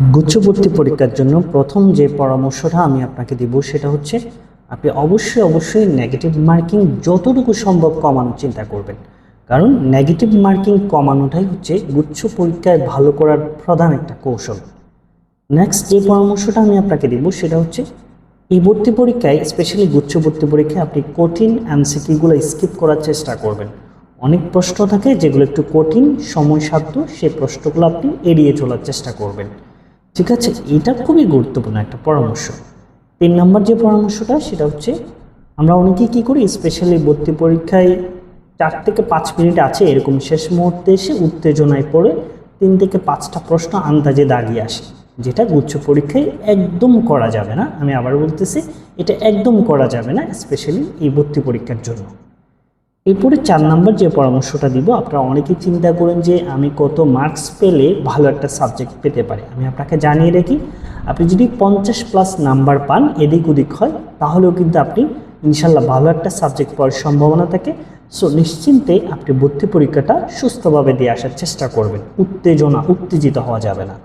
গুচ্ছবর্তী পরীক্ষার জন্য প্রথম যে পরামর্শটা আমি আপনাকে দিব সেটা হচ্ছে, আপনি অবশ্যই অবশ্যই নেগেটিভ মার্কিং যতটুকু সম্ভব কমানোর চিন্তা করবেন। কারণ নেগেটিভ মার্কিং কমানোটাই হচ্ছে গুচ্ছ পরীক্ষায় ভালো করার প্রধান একটা কৌশল। নেক্সট যে পরামর্শটা আমি আপনাকে দিব সেটা হচ্ছে, এই ভর্তি পরীক্ষায় স্পেশালি গুচ্ছ ভর্তি পরীক্ষায় আপনি কঠিন এমসিকিউগুলো স্কিপ করার চেষ্টা করবেন। অনেক প্রশ্ন থাকে যেগুলো একটু কঠিন সময়সাধ্য সেই প্রশ্নগুলো আপনি এড়িয়ে চলার চেষ্টা করবেন। ঠিক আছে? এটা খুবই গুরুত্বপূর্ণ একটা পরামর্শ। তিন নম্বর যে পরামর্শটা, সেটা হচ্ছে আমরা অনেকেই কী করি স্পেশালি ভর্তি পরীক্ষায় চার থেকে পাঁচ মিনিট আছে এরকম শেষ মুহূর্তে এসে উত্তেজনায় পড়ে তিন থেকে পাঁচটা প্রশ্ন আন্দাজে দাগিয়ে আসে, যেটা গুচ্ছ পরীক্ষায় একদম করা যাবে না। আমি আবার বলতেছি, এটা একদম করা যাবে না স্পেশালি এই ভর্তি পরীক্ষার জন্য। এরপরে চার নাম্বার যে পরামর্শটা দিব, আপনারা অনেকেই চিন্তা করেন যে আমি কত মার্কস পেলে ভালো একটা সাবজেক্ট পেতে পারি। আমি আপনাকে জানিয়ে রাখি, আপনি যদি পঞ্চাশ প্লাস নাম্বার পান, এদিক ওদিক হয়, তাহলেও কিন্তু আপনি ইনশাল্লাহ ভালো একটা সাবজেক্ট পাওয়ার সম্ভাবনা থাকে। সো নিশ্চিন্তে আপনি ভর্তি পরীক্ষাটা সুস্থভাবে দিয়ে আসার চেষ্টা করবেন। উত্তেজনা, উত্তেজিত হওয়া যাবে না।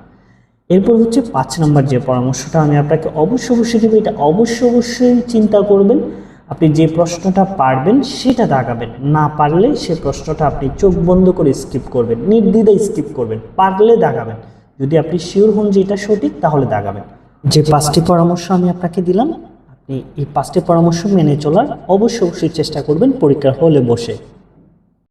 এরপর হচ্ছে পাঁচ নম্বর যে পরামর্শটা আমি আপনাকে অবশ্য অবশ্যই দেবো, এটা অবশ্য অবশ্যই চিন্তা করবেন। আপনি যে প্রশ্নটা পারবেন সেটা দাগাবেন। না পারলে সে প্রশ্নটা আপনি চোখ বন্ধ করে স্কিপ করবেন, নির্দ্বিধায় স্কিপ করবেন, পারলে দাগাবেন। যদি আপনি শিওর হন যে এটা সঠিক, তাহলে দাগাবেন। যে পাঁচটি পরামর্শ আমি আপনাকে দিলাম, আপনি এই পাঁচটি পরামর্শ মেনে চলার অবশ্যই অবশ্যই চেষ্টা করবেন, পরীক্ষার হলে বসে।